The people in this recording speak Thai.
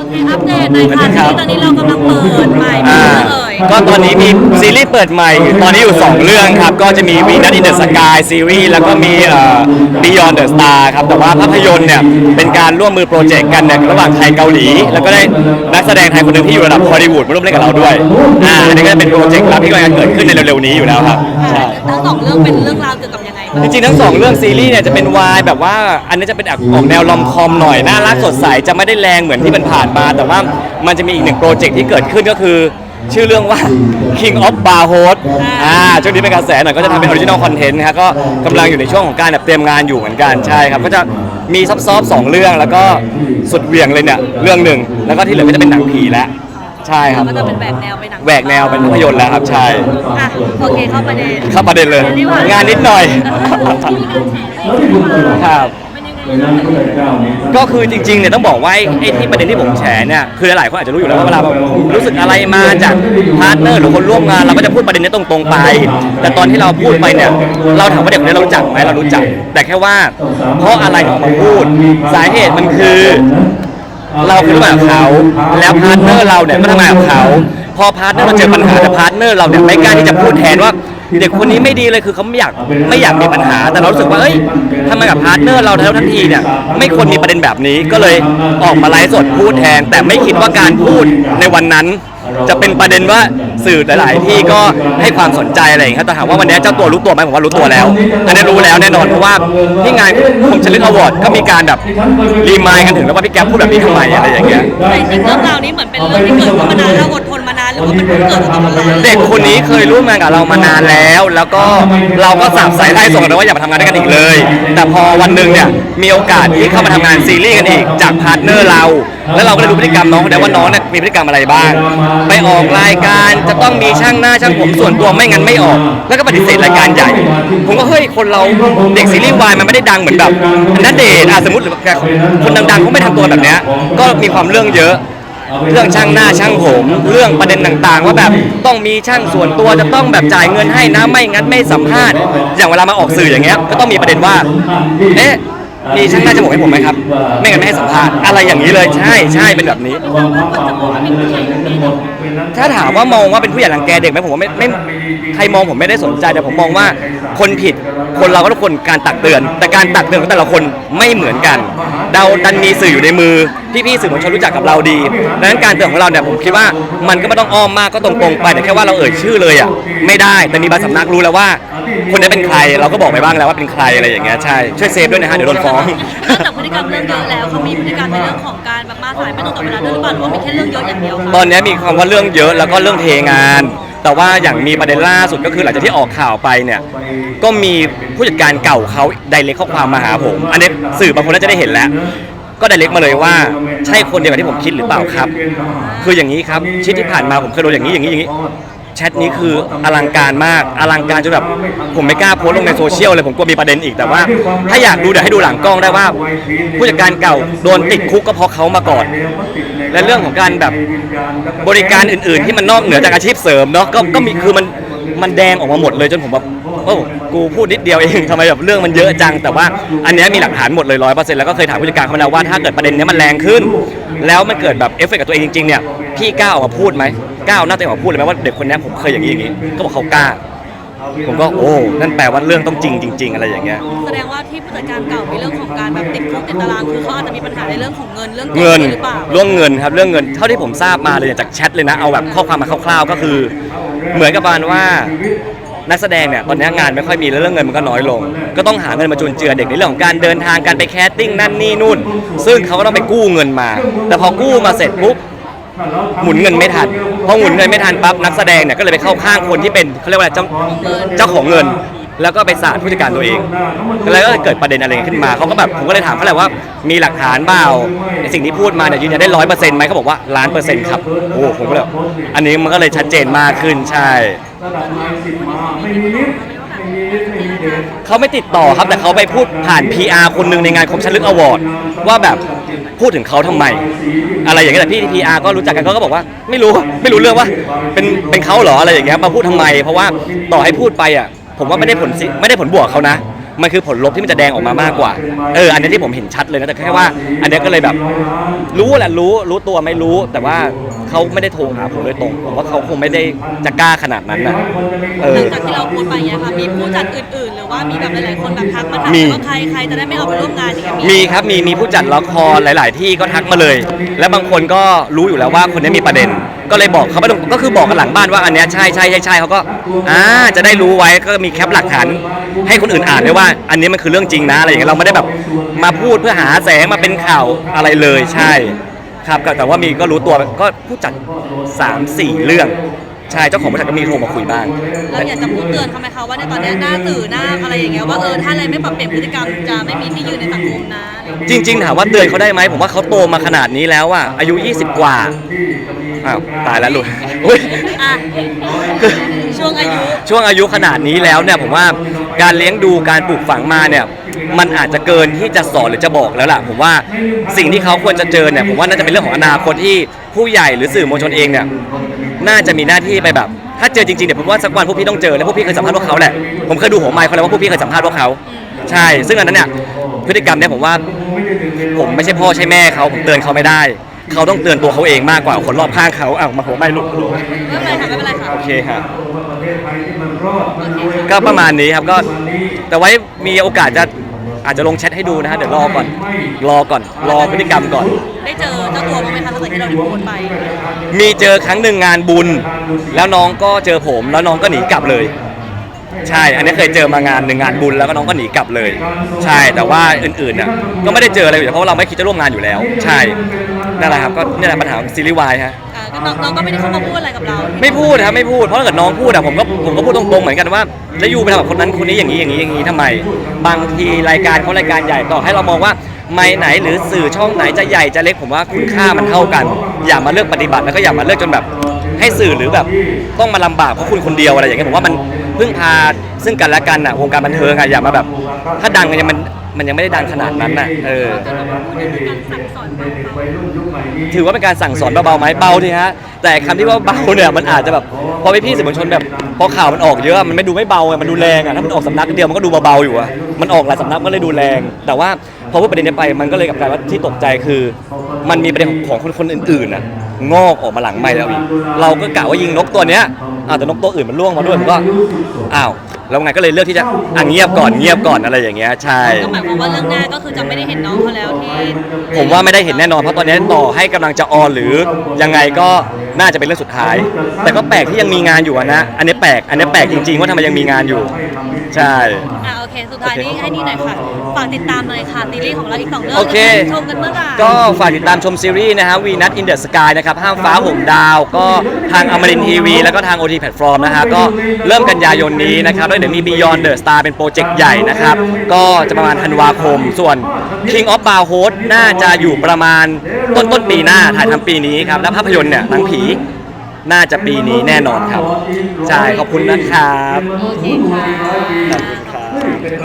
โอเคอัปเดตหน่อยค่ะที่ตอนนี้เรากำลังเปิดใหม่มีอ่าเรื่องเอ่ยก็ตอนนี้มีซีรีส์เปิดใหม่ ตอนนี้อยู่ 2 เรื่องครับ ก็จะมี v ีนั s อินเดอะสกายซีรีส์แล้วก็มีเอ่อ Beyond the Star ครับ แต่ว่าภาพยนตร์เนี่ย เป็นการร่วมมือโปรเจกต์กันเนี่ยระหว่างไทยเกาหลี แล้วก็ได้นักแสดงไทยคนหนึ่งที่อยู่ระดับฮอลลีวูดมาร่วมเล่นกับเราด้วยอ่าอันนี้ก็จะเป็นโปรเจกต์ลับที่กำลังจะเกิดขึ้นในเร็วๆนี้อยู่แล้วครับใช่ ทั้งสองเรื่องเป็นเรื่องราวเกี่ยวกับยังไงบ้าง จริงๆทั้งสองเรื่องซีรีส์เนี่ยจะเป็นวายแบบว่าอันนี้จะเป็นออกแนวลอมคอมหน่อยน่ารักสดใสจะไม่ได้แรงเหมือนที่มันผ่านมา แต่ว่ามันจะมีอีกหนึ่งโปรเจกต์ที่เกิดขึ้นก็คือ ชื่อเรื่องว่า King of Bar Host อ่าช่วงนี้เป็นกระแสหน่อยก็จะทำเป็นออริจินอลคอนเทนต์นะครับก็กำลังอยู่ในช่วงของการแบบเตรียมงานอยู่เหมือนกันใช่ครับ ก็จะมีซับซ้อนสองเรื่องแล้วก็สุดเหวี่ยงเลยเนี่ยเรื่องหนึ่งแล้วก็ที่เหลือก็จะเป็นหนังผีแล้ว ใช่ครับ ก็จะเป็นแหวกแนวไปหนังแหวกแนวเป็นภาพยนตร์แล้วครับใช่อะโอเคเข้าประเด็นเข้าประเด็นเลยดีกว่งานนิดหน่อย ครับ ก็คือจริงๆเนี่ยต้องบอกว่าไอ้ไอ้ที่ประเด็นที่ผมแฉเนี่ยคือหลายๆคนอาจจะรู้อยู่แล้วว่าเวลาแบบรู้สึกอะไรมาจากพาร์ทเนอร์หรือคนร่วมงานเราก็จะพูดประเด็นนี้ตรงๆไป แต่ตอนที่เราพูดไปเนี่ยเราถามว่าเด็กคนนี้เรารู้จักไหมเรารู้จัก แต่แค่ว่า เพราะอะไรถึงมาพูด สาเหตุมันคือ เราคือรู้จักบเขาแล้วพาร์ทเนอร์เราเนี่ยก็ทำงานกับเขาพอพาร์ทเนอร์เราเจอปัญหาแต่พาร์ทเนอร์เราเนี่ยไม่กล้าที่จะพูดแทนว่า เด็กคนนี้ไม่ดีเลยคือเขาไม่อยากไม่อยากมีปัญหา แต่เรารู้สึกว่าเอ้ยทำไมกับพาร์ทเนอร์เราทั้งทั้งทีเนี่ยไม่ควรมีประเด็นแบบนี้ก็เลยออกมาไลฟ์สดพูดแทน แต่ไม่คิดว่าการพูดในวันนั้น จะเป็นประเด็นว่าสื่อหลาย ๆ ที่ก็ให้ความสนใจอะไรอย่างเงี้ยแต่ถามว่าวันนี้เจ้าตัวรู้ตัวไหมผมว่ารู้ตัวแล้วอันนี้รู้แล้วแน่นอนเพราะว่าที่งานผมชลึกอวอร์ดก็มีการแบบรีมายกันถึงแล้วว่าพี่แก๊ปพูดแบบนี้ทำไมอะไรอย่างเงี้ยแต่จริงๆเรื่องราวนี้เหมือนเป็นเรื่องที่เกิดขึ้นมานานแล้วอดทนมานาน หรือว่ามันเพิ่งเกิดจากตอนนั้นเด็กคนนี้เคยร่วมงานกับเรามานานแล้ว แล้วก็เราก็สาบสายไล่ส่งกันว่าอย่ามาทำงานด้วยกันอีกเลย แต่พอวันหนึ่งเนี่ยมีโอกาสที่เข้ามาทำงานซีรีส์กันอีกจากพาร์ทเนอร์เรา แล้วเราก็ได้รู้พฤติกรรมน้องคนนี้ว่าน้องเนี่ยมีพฤติกรรมอะไรบ้าง ไปออกรายการจะต้องมีช่างหน้าช่างผมส่วนตัวไม่งั้นไม่ออก แล้วก็ปฏิเสธรายการใหญ่ ผมก็เฮ้ยคนเราเด็กซีรีส์วายมันไม่ได้ดังเหมือนแบบนัดเดทอะสมมติหรือคนดังๆเขาไม่ทำตัวแบบเนี้ยก็มีความเรื่องเยอะ เรื่องช่างหน้าช่างผม เรื่องประเด็นต่างๆ ว่าแบบต้องมีช่างส่วนตัวจะต้องแบบจ่ายเงินให้นะไม่งั้นไม่สัมภาษณ์ อย่างเวลามาออกสื่ออย่างเงี้ยก็ต้องมีประเด็นว่าเอ๊ะมีช่างหน้าจมูกให้ผมไหมครับ ไม่งั้นไม่ให้สัมภาษณ์อะไรอย่างนี้เลยใช่ใช่เป็นแบบนี้ ถ้าถามว่ามองว่าเป็นผู้ใหญ่รังแกเด็กไหมผมว่าไม่ไม่ใครมองผมไม่ได้สนใจแต่ผมมองว่าคนผิดคนเราก็ทุกคนการตักเตือน แต่การตักเตือนของแต่ละคนไม่เหมือนกันเราดันมีสื่ออยู่ในมือพี่ๆสื่อมวลชนรู้จักกับเราดีดังนั้นการเตือนของเราเนี่ยผมคิดว่ามันก็ไม่ต้องอ้อมมากก็ตรงๆไปแต่แค่ว่าเราเอ่ยชื่อเลยอะไม่ได้แต่มีบางสำนักรู้แล้วว่า คนนี้เป็นใครเราก็บอกไปบ้างแล้วว่าเป็นใครอะไรอย่างเงี้ยใช่ช่วยเซฟด้วยนะฮะเดี๋ยวโดนฟ้องนอกจากพฤติกรรมเรื่องเยอะแล้วเขามีพฤติกรรมในเรื่องของการแบบมาสายไม่ตรงต่อเวลาด้วยหรือเปล่าหรือว่ามีแค่เรื่องเยอะอย่างเดียวคะตอนนี้มีคำว่าเรื่องเยอะแล้วก็เรื่องเทงาน แต่ว่าอย่างมีประเด็นล่าสุดก็คือหลังจากที่ออกข่าวไปเนี่ยก็มีผู้จัดการเก่าเขาไดเรกข้อความมาหาผม อันนี้สื่อบางคนน่าจะได้เห็นแล้ว ก็ไดเรกมาเลยว่าใช่คนเดียวกับที่ผมคิดหรือเปล่าครับ คืออย่างนี้ครับชีวิตที่ผ่านมาผมเคยโดนอย่างนี้อย่างนี้อย่างนี้ ชทนี้คืออลังการมากอลังการจนแบบผมไม่กล้าโพสต์ลงในโซเชียลเลยผมกลัวมีประเด็นอีกแต่ว่า ถ้าอยากดูเดี๋ยวให้ดูหลังกล้องได้ว่า ผู้จัดการเก่าโดนติดคุกก็เพราะเขามาก่อน และเรื่องของการแบบบริการอื่น ๆ ที่มันนอกเหนือจากอาชีพเสริมเนาะก็ก็มีคือมันมันแดงออกมาหมดเลยจนผมแบบโอ้กูพูดนิดเดียวเองทำไมแบบเรื่องมันเยอะจัง แต่ว่าอันนี้มีหลักฐานหมดเลยร้อยเปอร์เซ็นต์แล้วก็เคยถามผู้จัดการเขาแล้วว่าถ้าเกิดประเด็นเนี้ยมันแรงขึ้น แล้วมันเกิดแบบเอฟเฟกต์กับตัวเองจริงๆเนี่ยพี่กล้าออกมาพูดไหม กล้าเอาหน้าตัวเองออกมาพูดเลยไหมว่าเด็กคนเนี้ยผมเคยอย่างนี้อย่างนี้ก็บอกเขากล้า ผมก็โอ้นั่นแปลว่าเรื่องต้องจริงจริง ๆ อะไรอย่างเงี้ย แสดงว่าที่ผู้จัดการเก่ามีเรื่องของการแบบติดคุกติดตารางคือเขาอาจจะมีปัญหาในเรื่องของเงินเรื่องเงินหรือเปล่าเรื่องเงินครับเรื่องเงินเท่าที่ผมทราบมาเลยจากแชทเลยนะเอาแบบข้อความมาคร่าวๆก็คือ เหมือนกับประมาณว่านักแสดงเนี่ยตอนนี้งานไม่ค่อยมีแล้วเรื่องเงินมันก็น้อยลง ก็ต้องหาเงินมาจุนเจือเด็กในเรื่องของการเดินทางการไปแคสติ้งนั่นนี่นู่น ซึ่งเขาก็ต้องไปกู้เงินมา แต่พอกู้มาเสร็จปุ๊บหมุนเงินไม่ทัน พอหมุนเงินไม่ทันปั๊บนักแสดงเนี่ยก็เลยไปเข้าข้างคนที่เป็นเขาเรียกว่าอะไรเจ้าเจ้าของเงิน แล้วก็ไปสาดผู้จัดการตัวเองแล้วก็เกิดประเด็นอะไรขึ้นมาเขาก็แบบผมก็เลยถามเขาแหละว่ามีหลักฐานเปล่าในสิ่งที่พูดมาเนี่ยยืนยันได้ร้อยเปอร์เซ็นต์ไหมเขาบอกว่าล้านเปอร์เซ็นต์ครับโอ้ผมก็เลยอันนี้มันก็เลยชัดเจนมากขึ้นใช่เขาไม่ติดต่อครับแต่เขาไปพูดผ่าน PR คนหนึ่งในงานคมชันลึกอวอร์ดว่าแบบ พูดถึงเขาทำไม อะไรอย่างเงี้ยแต่พี่ PR ก็รู้จักกันเขาก็บอกว่าไม่รู้ไม่รู้เรื่องว่าเป็นเป็นเขาเหรออะไรอย่างเงี้ยมาพูดทำไม เพราะว่าต่อให้พูดไปอะผมว่าไม่ได้ผลไม่ได้ผลบวกเขานะมันคือผลลบที่มันจะแดงออกมามากกว่า เออ อันนี้ที่ผมเห็นชัดเลยนะ แต่แค่ว่า อันนี้ก็เลยแบบ รู้แหละรู้ รู้ตัวไม่รู้ แต่ว่าเขาไม่ได้โทรหาผมโดยตรงผมว่าเขาคงไม่ได้จะกล้าขนาดนั้นนะเอหลัองจากที่เราพูดไปเนี่ยค่ะ มีผู้จัดอื่นๆ ว่ามีแบบหลายๆคนแบบทักมาถามมี ว่าใครใครจะได้ไม่ออกไปร่วมงานอย่างเงี้ยมีครับมีมีผู้จัดละครหลาย ๆ ที่ก็ทักมาเลย และบางคนก็รู้อยู่แล้วว่าคนนี้มีประเด็น ก็เลยบอกเขาไปตรงก็คือบอกกันหลังบ้านว่าอันเนี้ยใช่ใช่ใช่ใช่เขาก็อ่าจะได้รู้ไว้ก็มีแคปหลักฐานให้คนอื่นอ่านด้วยว่า อันนี้มันคือเรื่องจริงนะอะไรอย่างเงี้ยเราไม่ได้แบบมาพูดเพื่อหาแสงมาเป็นข่าวอะไรเลยใช่ ครับก็แต่ว่ามีก็รู้ตัวก็ผู้จัดสามสี่เรื่อง ใช่เจ้าของบริษัทก็มีโทรมาคุยบ้าง เราอยากจะพูดเตือนเขาไหมคะว่าในตอนเนี้ยหน้าสื่อหน้าอะไรอย่างเงี้ยว่าเออถ้าอะไรไม่ปรับเปลี่ยนพฤติกรรมจะไม่มีที่ยืนในสังคมนะอะไรอย่างเงี้ยจริงๆถามว่าเตือนเขาได้ไหมผมว่าเขาโตมาขนาดนี้แล้วอะอายุ 20 กว่าอ้าวตายแล้วหลุดอุ๊ย อะช่วงอายุ ช่วงอายุขนาดนี้แล้วเนี่ยผมว่าการเลี้ยงดูการปลูกฝังมาเนี่ยมันอาจจะเกินที่จะสอนหรือจะบอกแล้วล่ะผมว่าสิ่งที่เขาควรจะเจอเนี่ยผมว่าน่าจะเป็นเรื่องของอนาคตที่ผู้ใหญ่หรือสื่อมวลชนเองเนี่ย น่าจะมีหน้าที่ไปแบบ ถ้าเจอจริงๆเนี่ยผมว่าสักวันพวกพี่ต้องเจอและพวกพี่เคยสัมภาษณ์พวกเขาแหละผมเคยดูหัวไมค์เขาแล้วว่าพวกพี่เคยสัมภาษณ์พวกเขาใช่ ซึ่งอันนั้นเนี่ยพฤติกรรมเนี่ยผมว่าผมไม่ใช่พ่อใช่แม่เขาผมเตือนเขาไม่ได้ เขาต้องเตือนตัวเขาเองมากกว่าคนรอบข้างเขาอ้าวมาหัวไม่ลุกไม่เป็นไรค่ะไม่เป็นไรค่ะ โอเคครับ ก็ประมาณนี้ครับก็แต่ไว้มีโอกาสจะ อาจจะลงแชทให้ดูนะฮะเดี๋ยวรอก่อนรอก่อนรอพฤติกรรมก่อน ได้เจอเจ้าตัวบ้างไหมคะตั้งแต่ที่เราได้โพสต์ไปมีเจอครั้งหนึ่งงานบุญ แล้วน้องก็เจอผมแล้วน้องก็หนีกลับเลย ใช่ อันนี้เคยเจอมางานหนึ่งงานบุญแล้วก็น้องก็หนีกลับเลย ใช่แต่ว่าอื่นๆน่ะก็ไม่ได้เจออะไรอยู่เพราะว่าเราไม่คิดจะร่วมงานอยู่แล้ว ใช่นั่นแหละครับก็นี่แหละปัญหาของซีรีส์วายฮะอ่า ก็น้องน้องก็ไม่ได้เข้ามาพูดอะไรกับเราไม่พูดครับไม่พูดเพราะถ้าเกิดน้องพูดอะผมก็ผมก็พูดตรงๆเหมือนกันว่าแล้วยูไปทำกับคนนั้นคนนี้อย่างนี้อย่างนี้อย่างนี้ทำไม บางทีรายการเขารายการใหญ่ต่อให้เรามองว่าไม่ไหนหรือสื่อช่องไหนจะใหญ่จะเล็กผมว่าคุณค่ามันเท่ากัน อย่ามาเลือกปฏิบัติแล้วก็อย่ามาเลือกจนแบบ ให้สื่อหรือแบบต้องมาลำบากเพราะคุณคนเดียวอะไรอย่างเงี้ยผมว่ามันพึ่งพาซึ่งกันและกันอะวงการบันเทิงอะอย่ามาแบบ ถ้าดังกันยังมัน มันยังไม่ได้ดังขนาดนั้นน่ะเออ ถือว่าเป็นการสั่งสอนเบาๆไหมเบาทีฮะ แต่คำที่ว่าเบาเนี่ยมันอาจจะแบบพอพี่ๆสื่อมวลชนแบบพอข่าวมันออกเยอะมันไม่ดูไม่เบาไงมันดูแรงอะถ้ามันออกสำนักเดียวมันก็ดูเบาๆอยู่อะมันออกหลายสำนักมันเลยดูแรง แต่ว่าพอพูดประเด็นนี้ไปมันก็เลยกลับกลายว่าที่ตกใจคือ มันมีประเด็นของคนคนอื่นๆน่ะงอกออกมาหลังไม่แล้วอีกเราก็กะว่ายิงนกตัวเนี้ยอ้าวแต่นกตัวอื่นมันล่วงมาด้วยผมก็อ้าว แล้วไงก็เลยเลือกที่จะอะเงียบก่อนเงียบก่อนอะไรอย่างเงี้ยใช่ ก็หมายความว่าเรื่องหน้าก็คือจะไม่ได้เห็นน้องเขาแล้วที่ผมว่าไม่ได้เห็นแน่นอนเพราะตอนนี้ต่อให้กำลังจะออนหรือยังไงก็น่าจะเป็นเรื่องสุดท้าย แต่ก็แปลกที่ยังมีงานอยู่อะนะ อันนี้แปลก อันนี้แปลกจริงๆว่าทำไมยังมีงานอยู่ ใช่ อ่าโอเค สุดท้ายนี้ให้นี่หน่อยค่ะฝากติดตามหน่อยค่ะซีรีส์ของเราอีกสองเรื่องโอเค ชมกันเมื่อไหร่ก็ฝากติดตามชมซีรีส์นะฮะวีนัทอินเดอะสกายนะครับห้ามฟ้าห่มดาว ก็ทางอมรินทีวีแล้วก็ทาง OT แพลตฟอร์มนะฮะก็เริ่มกันยายนนี้นะครับแล้วเดี๋ยวมี Beyond the Star เป็นโปรเจกต์ใหญ่นะครับ ก็จะประมาณธันวาคม ส่วน King of Bar Host น่าจะอยู่ประมาณต้นต้นปีหน้าถ่ายทำปีนี้ครับ แล้วภาพยนตร์เนี่ยหนังผีน่าจะปีนี้แน่นอนครับ ใช่ ขอบคุณนะครับ โอเคค่ะขอบคุณครับ